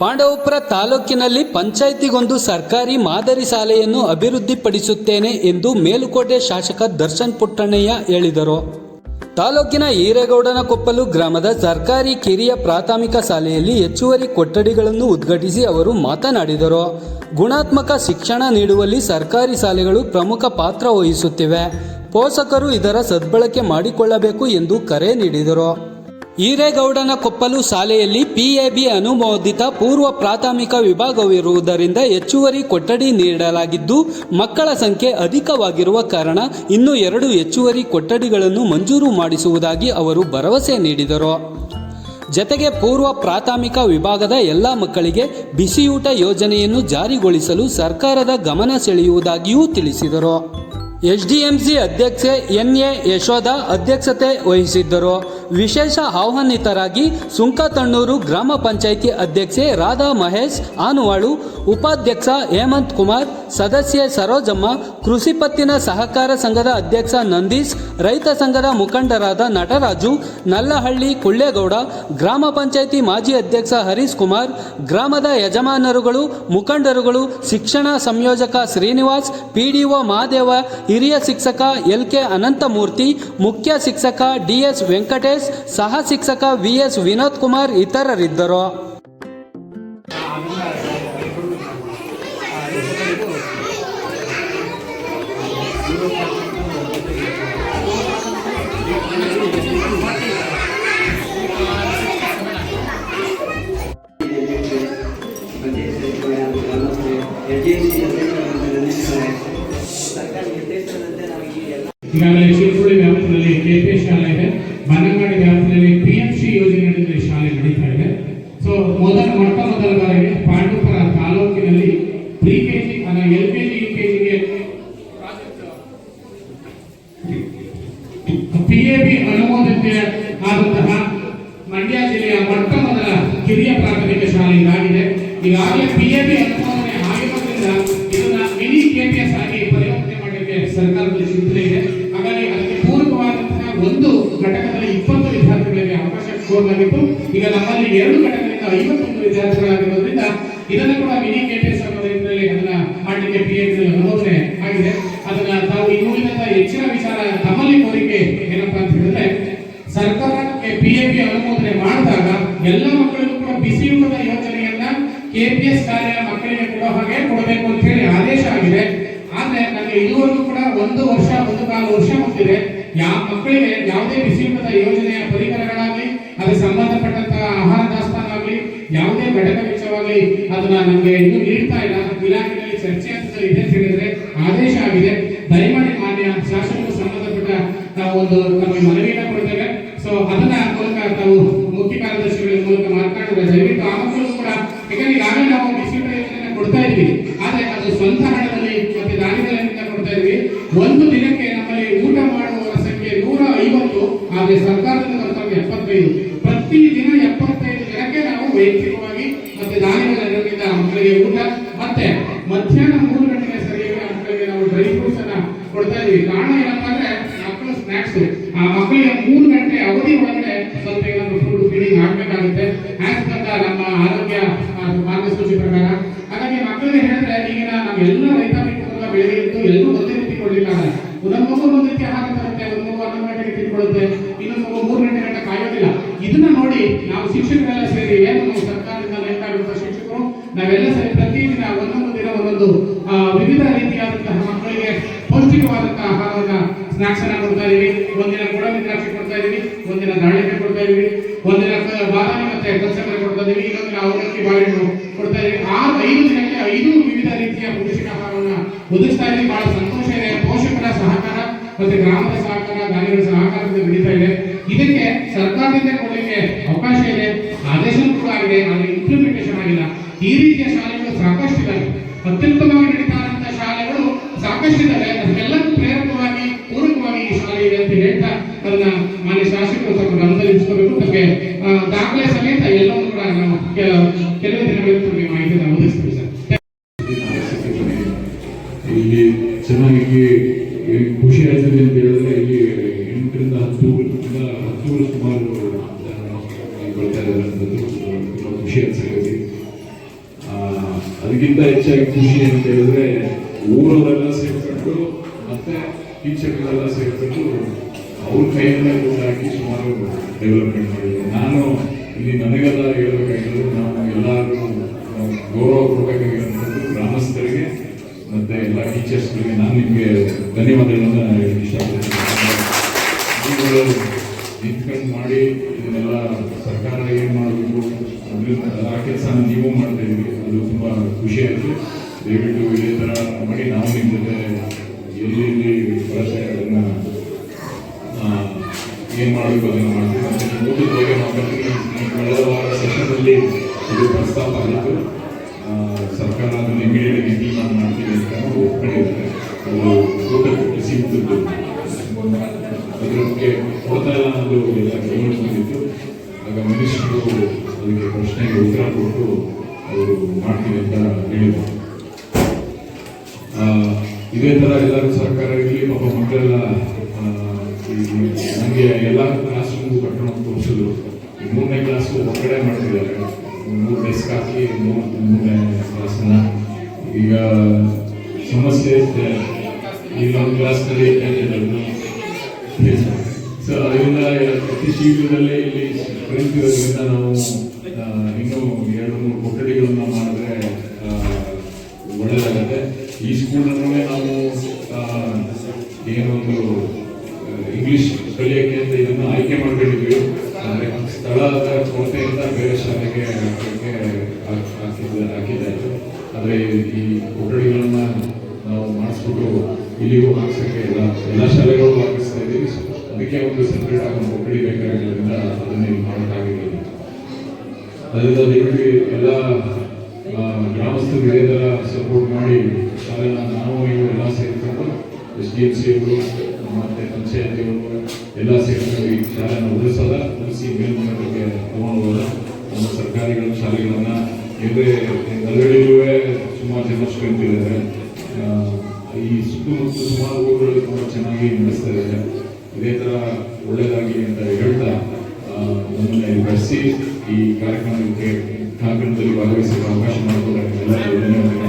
ಪಾಂಡವಪುರ ತಾಲೂಕಿನಲ್ಲಿ ಪಂಚಾಯಿತಿಗೊಂದು ಸರ್ಕಾರಿ ಮಾದರಿ ಶಾಲೆಯನ್ನು ಅಭಿವೃದ್ಧಿಪಡಿಸುತ್ತೇನೆ ಎಂದು ಮೇಲುಕೋಟೆ ಶಾಸಕ ದರ್ಶನ್ ಪುಟ್ಟಣ್ಣಯ್ಯ ಹೇಳಿದರು. ತಾಲೂಕಿನ ಈರೇಗೌಡನ ಕೊಪ್ಪಲು ಗ್ರಾಮದ ಸರ್ಕಾರಿ ಕಿರಿಯ ಪ್ರಾಥಮಿಕ ಶಾಲೆಯಲ್ಲಿ ಹೆಚ್ಚುವರಿ ಕೊಠಡಿಗಳನ್ನು ಉದ್ಘಾಟಿಸಿ ಅವರು ಮಾತನಾಡಿದರು. ಗುಣಾತ್ಮಕ ಶಿಕ್ಷಣ ನೀಡುವಲ್ಲಿ ಸರ್ಕಾರಿ ಶಾಲೆಗಳು ಪ್ರಮುಖ ಪಾತ್ರ ವಹಿಸುತ್ತಿವೆ. ಪೋಷಕರು ಇದರ ಸದ್ಬಳಕೆ ಮಾಡಿಕೊಳ್ಳಬೇಕು ಎಂದು ಕರೆ ನೀಡಿದರು. ಈರೇಗೌಡನ ಕೊಪ್ಪಲು ಶಾಲೆಯಲ್ಲಿ ಪಿಎಬಿ ಅನುಮೋದಿತ ಪೂರ್ವ ಪ್ರಾಥಮಿಕ ವಿಭಾಗವಿರುವುದರಿಂದ ಹೆಚ್ಚುವರಿ ಕೊಠಡಿ ನೀಡಲಾಗಿದ್ದು, ಮಕ್ಕಳ ಸಂಖ್ಯೆ ಅಧಿಕವಾಗಿರುವ ಕಾರಣ ಇನ್ನೂ ಎರಡು ಹೆಚ್ಚುವರಿ ಕೊಠಡಿಗಳನ್ನು ಮಂಜೂರು ಮಾಡಿಸುವುದಾಗಿ ಅವರು ಭರವಸೆ ನೀಡಿದರು. ಜತೆಗೆ ಪೂರ್ವ ಪ್ರಾಥಮಿಕ ವಿಭಾಗದ ಎಲ್ಲ ಮಕ್ಕಳಿಗೆ ಬಿಸಿಯೂಟ ಯೋಜನೆಯನ್ನು ಜಾರಿಗೊಳಿಸಲು ಸರ್ಕಾರದ ಗಮನ ಸೆಳೆಯುವುದಾಗಿಯೂ ತಿಳಿಸಿದರು. ಎಸ್ಡಿಎಂಸಿ ಅಧ್ಯಕ್ಷೆ ಎನ್ ಎ ಯಶೋಧ ಅಧ್ಯಕ್ಷತೆ ವಹಿಸಿದ್ದರು. ವಿಶೇಷ ಆಹ್ವಾನಿತರಾಗಿ ಸುಂಕತಣ್ಣೂರು ಗ್ರಾಮ ಪಂಚಾಯಿತಿ ಅಧ್ಯಕ್ಷೆ ರಾಧಾ ಮಹೇಶ್ ಆನುವಾಳು, ಉಪಾಧ್ಯಕ್ಷ ಹೇಮಂತ್ ಕುಮಾರ್, ಸದಸ್ಯೆ ಸರೋಜಮ್ಮ, ಕೃಷಿ ಪತ್ತಿನ ಸಹಕಾರ ಸಂಘದ ಅಧ್ಯಕ್ಷ ನಂದೀಶ್, ರೈತ ಸಂಘದ ಮುಖಂಡರಾದ ನಟರಾಜು, ನಲ್ಲಹಳ್ಳಿ ಕುಳ್ಳೇಗೌಡ, ಗ್ರಾಮ ಪಂಚಾಯಿತಿ ಮಾಜಿ ಅಧ್ಯಕ್ಷ ಹರೀಶ್ ಕುಮಾರ್, ಗ್ರಾಮದ ಯಜಮಾನರುಗಳು, ಮುಖಂಡರುಗಳು, ಶಿಕ್ಷಣ ಸಂಯೋಜಕ ಶ್ರೀನಿವಾಸ್ ಪಿಡಿಒ ಮಹಾದೇವ ಹಿರಿಯ ಶಿಕ್ಷಕ ಎಲ್ ಕೆ ಅನಂತಮೂರ್ತಿ, ಮುಖ್ಯ ಶಿಕ್ಷಕ ಡಿಎಸ್ ವೆಂಕಟೇಶ್, ಸಹ ಶಿಕ್ಷಕ ವಿಎಸ್ ವಿನೋದ್ ಕುಮಾರ್ ಇತರರಿದ್ದರು. ಇದೆ ಬನಗಾಡಿ ವ್ಯಾಪ್ತಿಯಲ್ಲಿ ಪಿ ಎಂ ಸಿ ಯೋಜನೆಯಲ್ಲಿ ಶಾಲೆ ನಡೀತಾ ಇದೆ. ಸೊ ಮೊದಲ ಮೊಟ್ಟ ಮೊದಲ ಬಾರಿಗೆ ಪಾಂಡುಪುರ ತಾಲೂಕಿನಲ್ಲಿ pre K G L K G U K ಜಿಗೆ ಪಿ ಎ ಬಿ ಅನುಮೋದಿತ ಆದಂತಹ ಮಂಡ್ಯ ಜಿಲ್ಲೆಯ ಮೊಟ್ಟ ಮೊದಲ ಕಿರಿಯ ಪ್ರಾಥಮಿಕ ಶಾಲೆ ಇದಾಗಿದೆ. ಈಗಾಗಲೇ ಪಿ ಎ ಬಿ ಅನುಮೋದನೆ ಆಗಿರೋದ್ರಿಂದ ಇದನ್ನ ಮಿನಿ ಕೆಪಿಎಸ್ ಆಗಿ ಪರಿವರ್ತನೆ ಮಾಡಲಿಕ್ಕೆ ಸರ್ಕಾರದಲ್ಲಿ ಚಿಂತನೆ ಇದೆ. ಅವಕಾಶ ಈಗ ನಮ್ಮಲ್ಲಿ ಎರಡು ಘಟಕದಿಂದ ಐವತ್ತೊಂದು ವಿದ್ಯಾರ್ಥಿಗಳಾಗಿರೋದ್ರಿಂದ ಇದನ್ನು ಕೂಡ ಮಿನಿ ಕೆಪಿಎಸ್ ಅನ್ನೋ ರೀತಿಯಲ್ಲಿ ಅದನ್ನ ಮಾಡಲಿಕ್ಕೆ ಪಿ ಎಚ್ ಅನುಮೋದನೆ ಆಗಿದೆ. ಅದನ್ನ ತಾವು ಇನ್ನೂ ಹೆಚ್ಚಿನ ವಿಚಾರ ತಮ್ಮಲ್ಲಿ ಕೋರಿಕೆ ಏನಪ್ಪಾ ಅಂತ ಹೇಳಿದ್ರೆ ಸರ್ಕಾರಕ್ಕೆ ಪಿ ಎ ಪಿ ಅನುಮೋದನೆ ಮಾಡಿದಾಗ ಎಲ್ಲ ಮಕ್ಕಳಿಗೂ ಕೂಡ ಬಿಸಿಯೂಟದ ಯೋಜನೆಯನ್ನ ಕೆಪಿಎಸ್ ಕಾರ್ಯ ಮಕ್ಕಳಿಗೆ ಕೊಡೋ ಹಾಗೆ ಕೊಡಬೇಕು ಅಂತ ಹೇಳಿ ಆದೇಶ ಆಗಿದೆ. ಆದ್ರೆ ನನಗೆ ಇದುವರೆಗೂ ಕೂಡ ಒಂದು ವರ್ಷ, ಒಂದು ಕಾಲು ವರ್ಷ ಮುಗಿದಿದೆ. ಯಾವ ಮಕ್ಕಳಿಗೆ ಯಾವುದೇ ಬಿಸಿಯೂಟದ ಯೋಜನೆಯ ಪರಿಕರಗಳಾಗಲಿ ಅದಕ್ಕೆ ಸಂಬಂಧಪಟ್ಟಂತಹ ಆಹಾರ ದಾಸ್ತಾನ ಆಗಲಿ ಯಾವುದೇ ಘಟಕ ವೆಚ್ಚವಾಗಲಿ ಅದನ್ನ ನಮಗೆ ಇನ್ನೂ ನೀಡ್ತಾ ಇಲ್ಲ. ಇಲಾಖೆಯಲ್ಲಿ ಚರ್ಚೆ ಹಂತದಲ್ಲಿ ಇದೆ ಅಂತ ಹೇಳಿದ್ರೆ ಆದೇಶ ಆಗಿದೆ. ದಯಮಾಡಿ ಮಾನ್ಯ ಶಾಸಕರು ಸಂಬಂಧಪಟ್ಟ ಒಂದು ನಮಗೆ ಮನವಿಯನ್ನ ಕೊಡ್ತೇವೆ. ಸೊ ಅದನ್ನ ಮೂಲಕ ತಾವು ಮುಖ್ಯ ಕಾರ್ಯದರ್ಶಿಗಳ ಮೂಲಕ ಮಾತನಾಡಿದ್ರೆ ದಯವಿಟ್ಟು ಆ ಕೂಡ, ಯಾಕಂದ್ರೆ ಈಗಾಗಲೇ ನಾವು ಬಿಸಿಯೂಟ ಯೋಜನೆ ಕೊಡ್ತಾ ಇದ್ವಿ. ಆದ್ರೆ ಅದು ಸ್ವಂತ ಹಣದಲ್ಲಿ ಮತ್ತೆ ದಾನಿಗಳಿಂದ ಕೊಡ್ತಾ ಇದ್ವಿ. ಒಂದು ದಿನಕ್ಕೆ ನೂರ ಹಾಗೆ ಸರ್ಕಾರದ ಕರ್ತವ್ಯ ಎಪ್ಪತ್ತೈದು. ಪ್ರತಿ ದಿನ ಎಪ್ಪತ್ತೈದು ಜನಕ್ಕೆ ನಾವು ವೈಯಕ್ತಿಕವಾಗಿ ಮತ್ತೆ ದಾನಿಗಳ ನೆರವಿನಿಂದ ಮಕ್ಕಳಿಗೆ ಊಟ, ಮತ್ತೆ ಮಧ್ಯಾಹ್ನ ಮೂರು ಗಂಟೆಗೆ ಸರಿಯಾಗಿ ಮಕ್ಕಳಿಗೆ ನಾವು ಡ್ರೈ ಫ್ರೂಟ್ಸ್ ಅನ್ನ ಕೊಡ್ತಾ ಇದೀವಿ ಕಾರಣ ಏನಪ್ಪಾ ಅಂದ್ರೆ ಮಕ್ಕಳು ಸ್ನಾಕ್ಸ್ ಆ ಮಕ್ಕಳಿಗೆ ಮೂರು ಗಂಟೆ ಅವಧಿ ಒಳಗಡೆ ಸ್ವಲ್ಪ ಏನಾದ್ರು ಫುಡ್ ಫೀಡಿಂಗ್ ಆಗ್ಬೇಕಾಗುತ್ತೆ. ಆಸ್ ಪ್ರಕಾರ ನಮ್ಮ ಆರೋಗ್ಯ ಮಾರ್ಗಸೂಚಿ ಪ್ರಕಾರ. ಹಾಗಾಗಿ ಮಕ್ಕಳಿಗೆ ಹೇಳಿದ್ರೆ ಈಗಿನ ನಾವೆಲ್ಲ ಬೆಳಗ್ಗೆ ಎದ್ದು ಎಲ್ಲರೂ ಒಂದೇ ರೀತಿ ಕೊಡ್ಲಿಕ್ಕಾಗಲ್ಲ. ಇದನ್ನ ನೋಡಿ ನಾವು ಶಿಕ್ಷಕರೆಲ್ಲ ಸೇರಿ ಏನು ನಾವು ಸರ್ಕಾರದಿಂದ ನೇಮಕ ಶಿಕ್ಷಕರು, ನಾವೆಲ್ಲ ಸೇರಿ ಪ್ರತಿದಿನ ಒಂದೊಂದು ದಿನ ಒಂದೊಂದು ವಿವಿಧ ರೀತಿಯಾದಂತಹ ಮಕ್ಕಳಿಗೆ ಪೌಷ್ಟಿಕವಾದಂತಹ ಆಹಾರವನ್ನ ಸ್ನಾಕ್ಸ್ ಅನ್ನ ಕೊಡ್ತಾ ಇದೀವಿ ಒಂದಿನ ಗೋಡಂಬಿ ದ್ರಾಕ್ಷಿ ಕೊಡ್ತಾ ಇದೀವಿ ಒಂದಿನ ದಾಳಿಂಬೆ ಕೊಡ್ತಾ ಇದೀವಿ ಒಂದಿನ ಬಾದಾಮಿ ಮತ್ತೆ ಕಲ್ಸಕ್ಕೆ ಕೊಡ್ತಾ ಇದೀವಿ ಇನ್ನೊಂದಿನ ಅವಲಕ್ಕಿ, ಬಾಳೆಹಣ್ಣು ಕೊಡ್ತಾ ಇದೀವಿ ಆ ಐದು ದಿನಕ್ಕೆ ಐದು ವಿವಿಧ ರೀತಿಯ ಪೌಷ್ಟಿಕ ಆಹಾರವನ್ನ ಒದಗಿಸ್ತಾ ಇದೀವಿ ಬಹಳ ಸಂತೋಷ ಇದೆ. ಪೋಷಕರ ಸಹಕಾರ ಮತ್ತೆ ಗ್ರಾಮದ ಸಹಕಾರ ದಾನಿಗಳ ಸಹಕಾರದಿಂದ ಇದ್ದಾವೆ ಅದಕ್ಕೆಲ್ಲಕ್ಕೂ ಪ್ರೇರಕವಾಗಿ, ಪೂರಕವಾಗಿ ಈ ಶಾಲೆ ಇದೆ ಅಂತ ಹೇಳ್ತಾ ಅದನ್ನ ಮಾನ್ಯ ಶಾಸಕರು ತಮ್ಮ ಗಮನದಲ್ಲಿ ಇರಿಸ್ಕೋಬೇಕು. ತಮಗೆ ದಾಖಲೆ ಸಮೇತ ಎಲ್ಲವೂ ಕೂಡ ನಾವು ಕೆಲ- ಕೆಲವೇ ದಿನಗಳಲ್ಲಿ ತಮಗೆ ನಾವು ಒದಗಿಸ್ತೀವಿ ಸರ್. ಇಲ್ಲಿ ಚೆನ್ನಾಗಿ ಖುಷಿ ಆಗ್ತದೆ ಅಂತ ಹೇಳಿದ್ರೆ ಇಲ್ಲಿ ಎಂಟರಿಂದ ಹತ್ತು ಹತ್ತು ಸುಮಾರು ಬರ್ತಾ ಇದ್ದಾರೆ ಖುಷಿ ಅನ್ಸುತ್ತೆ. ಅದಕ್ಕಿಂತ ಹೆಚ್ಚಾಗಿ ಖುಷಿ ಅಂತ ಹೇಳಿದ್ರೆ ಊರವರೆಲ್ಲ ಸೇರ್ಕೊಂಡು ಮತ್ತೆ ಟೀಚರ್ಗಳೆಲ್ಲ ಸೇರ್ಕೊಂಡು ಅವ್ರ ಕೈಯಲ್ಲೇ ಕೂಡ ಹಾಕಿ ಸುಮಾರು ಡೆವಲಪ್ಮೆಂಟ್ ಮಾಡಿದ್ರು. ನಾನು ಇಲ್ಲಿ ನನಗೆಲ್ಲ ಹೇಳಬೇಕಾಗಿರೋದು ನಾವು ಎಲ್ಲರೂ ನಾವು ಗೌರವ ಕೊಡಬೇಕಾಗಿರೋದು ಗ್ರಾಮಸ್ಥರಿಗೆ ಮತ್ತೆ ಎಲ್ಲ ಟೀಚರ್ಸ್ಗಳಿಗೆ ನಾನು ನಿಮಗೆ ಧನ್ಯವಾದಗಳನ್ನು ಹೇಳಕ್ಕೆ ಇಷ್ಟಪಡ್ತೀನಿ. ನೀವುಗಳು ನಿಂತ್ಕೊಂಡು ಮಾಡಿ ಇದನ್ನೆಲ್ಲ ಸರ್ಕಾರ ಏನು ಮಾಡಬೇಕು, ಅದರಿಂದ ಆ ಕೆಲಸನ ನೀವು ಮಾಡ್ತಾ ಇದ್ದೀವಿ ಅದು ತುಂಬ ಖುಷಿ ಆಯಿತು. ದಯವಿಟ್ಟು ಇದೇ ಥರ ಮಾಡಿ ನಾವು ನಿಮ್ಮ ಜೊತೆ ಎಲ್ಲಿ ಎಲ್ಲಿ ಬಳಕೆ ಅದನ್ನು ಏನು ಮಾಡಬೇಕು ಅದನ್ನು ಮಾಡ್ತೀವಿ. ಮತ್ತು ಊಟದ ಬಗ್ಗೆ ಮಾತಾಡ್ತೀನಿ ಕಳೆದ ವಾರ ಸೆಷನಲ್ಲಿ ಇದು ಪ್ರಸ್ತಾಪ ಆಗಿತ್ತು ಸರ್ಕಾರ ಅದನ್ನು ಇಮಿಡಿಯೇಟ್ ಇಂಪ್ಲಿಮೆಂಟ್ ಮಾಡ್ತೀವಿ ಅಂತ ಒಪ್ಕೊಂಡಿದ್ದಾರೆ. ಅದು ಊಟಕ್ಕೆ ಸಿಗ್ತದ್ದು ಅದ್ರ ಬಗ್ಗೆ ಕೊಡ್ತಾ ಇಲ್ಲ ಎಲ್ಲ ಗೌರ್ಮೆಂಟ್ ಬಂದಿತ್ತು ಆಗ ಮಿನಿಸ್ಟ್ರು ಅದಕ್ಕೆ ಪ್ರಶ್ನೆಗೆ ಉತ್ತರ ಕೊಟ್ಟು ಅವರು ಮಾಡ್ತೀವಿ ಅಂತ ಹೇಳಿದರು. ಇದೇ ಥರ ಎಲ್ಲರೂ ಸರ್ಕಾರ ಇರಲಿ ಪಾಪ ಮಕ್ಕಳೆಲ್ಲ ನನಗೆ ಎಲ್ಲ ಕ್ಲಾಸ್ ರೂಮ್ ಕರ್ಕೊಂಡು ತೋರಿಸಿದ್ರು. ಮೂರನೇ ಕ್ಲಾಸು ಒಕ್ಕಡೆ ಮಾಡ್ತಿದ್ದಾರೆ. ಮೂರು ಡೆಸ್ಕ್ ಹಾಕಿ ಮೂರು ಮೂರನೇ ಕ್ಲಾಸನ್ನ ಈಗ ಸಮಸ್ಯೆ ಇರುತ್ತೆ ಈಗ ಒಂದು ಕ್ಲಾಸ್ನಲ್ಲಿ ಸೊ ಅದರಿಂದ ಅತಿ ಶೀಘ್ರದಲ್ಲೇ ಇಲ್ಲಿ ಸ್ಟ್ರೆಂತ್ ಇರೋದ್ರಿಂದ ನಾವು ಇನ್ನೂ ಎರಡು ಮೂರು ಕೊಠಡಿಗಳನ್ನ ಆ, ಈ ಸ್ಕೂಲನ್ನು ನಾವು ಏನೊಂದು ಇಂಗ್ಲೀಷ್ ಕಲಿಯೋಕ್ಕೆ ಅಂತ ಇದನ್ನು ಆಯ್ಕೆ ಮಾಡ್ಕೊಂಡಿದ್ವಿ ಆದರೆ ಸ್ಥಳದ ಕೊರತೆಯಿಂದ ಬೇರೆ ಶಾಲೆಗೆ ಹಾಕೋಕ್ಕೆ ಹಾಕ್- ಹಾಕಿದ್ದ ಹಾಕಿದ್ದಾಯಿತು ಆದರೆ ಈ ಕೊಠಡಿಗಳನ್ನು ನಾವು ಮಾಡಿಸ್ಬಿಟ್ಟು ಇಲ್ಲಿಗೂ ಹಾಕ್ಸೋಕ್ಕೆ ಎಲ್ಲ ಎಲ್ಲ ಶಾಲೆಗಳು ಹಾಕಿಸ್ತಾ ಇದ್ದೀವಿ. ಅದಕ್ಕೆ ಒಂದು ಸೆಪ್ರೇಟ್ ಆಗಿ ಒಂದು ಕೊಠಡಿ ಬೇಕಾಗಿರೋದ್ರಿಂದ ಅದನ್ನ ಇಲ್ಲಿ ಮಾಡೋಕ್ಕಾಗಿರಲಿಲ್ಲ ಅದರಿಂದ ದಯವಿಟ್ಟು ಎಲ್ಲ ಗ್ರಾಮಸ್ಥರು ಇದೇ ಥರ ಸಪೋರ್ಟ್ ಮಾಡಿ ಎಸ್ ಡಿ ಎಂ ಸಿಗಳು ಮತ್ತು ಪಂಚಾಯತಿಯವರು ಎಲ್ಲ ಈ ಶಾಲೆನ ಉಳಿಸೋದ ಉಳಿಸಿ ಮೇಲ್ಮಟ್ಟಕ್ಕೆ ತಗೊಂಡೋಗೋದ ನಮ್ಮ ಸರ್ಕಾರಿಗಳ ಶಾಲೆಗಳನ್ನು ಇಲ್ಲದೆ ನಲ್ವಡಿಲೂ ಸುಮಾರು ಜನ ಸ್ಟ್ರೆಂತ್ ಇದ್ದಾರೆ ಈ ಸುತ್ತಮುತ್ತ ಸುಮಾರು ಊರುಗಳಲ್ಲಿ ತುಂಬ ಚೆನ್ನಾಗಿ ನಡೆಸ್ತಾ ಇದ್ದಾರೆ ಇದೇ ಥರ ಒಳ್ಳೆಯದಾಗಿ ಅಂತ ಹೇಳ್ತಾ ಆ, ಬೆಳೆಸಿ ಈ ಕಾರ್ಯಕ್ರಮಕ್ಕೆ ಕಾರ್ಯಕ್ರಮದಲ್ಲಿ ಭಾಗವಹಿಸಲು ಅವಕಾಶ ಮಾಡಿಕೊಡೋಣ ಎಲ್ಲ